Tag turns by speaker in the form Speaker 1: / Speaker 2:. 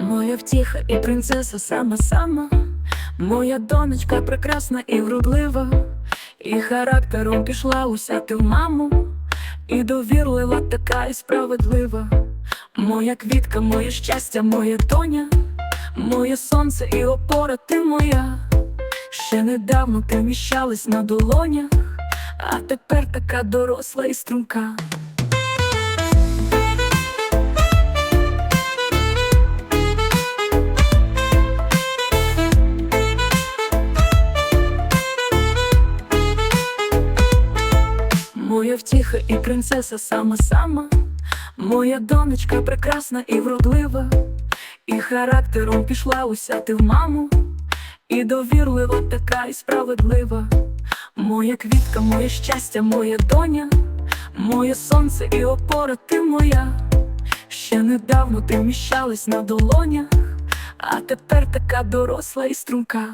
Speaker 1: Моя втіха і принцеса сама сама, моя донечка прекрасна і вродлива, і характером пішла уся ти в маму, і довірлива така і справедлива. Моя квітка, моє щастя, моя доня, моє сонце і опора ти моя. Ще недавно ти міщалась на долонях, а тепер така доросла і струнка. Моя втіха і принцеса сама сама, моя донечка прекрасна і вродлива, і характером пішла уся ти в маму, і довірлива така і справедлива. Моя квітка, моє щастя, моя доня, моє сонце і опора ти моя. Ще недавно ти вміщалась на долонях, а тепер така доросла і струнка.